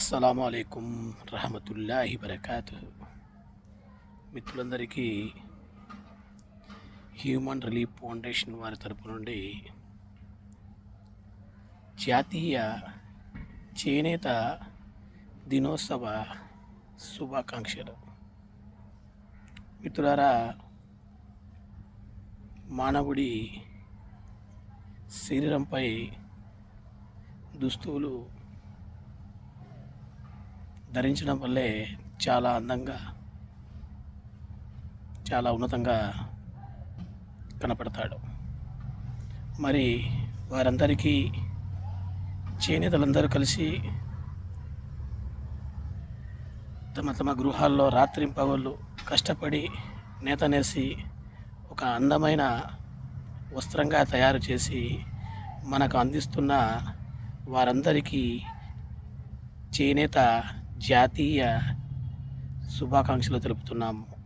అస్సలాము అలైకుం రహమతుల్లాహి బరకాతు మిత్రులందరికీ human relief foundation వారి తరపు నుండి జాతీయ చేనేత దినోత్సవ శుభాకాంక్షలు. మిత్రులారా మానవుడి శరీరంపై దుస్తువులు ధరించడం వల్లే చాలా అందంగా చాలా ఉన్నతంగా కనపడతాడు. మరి వారందరికీ చేనేతలందరూ కలిసి తమ తమ గృహాల్లో రాత్రింపగళ్ళు కష్టపడి నేతనేసి ఒక అందమైన వస్త్రంగా తయారు చేసి మనకు అందిస్తున్న వారందరికీ చేనేత జాతీయ శుభాకాంక్షలు తెలుపుతున్నాము.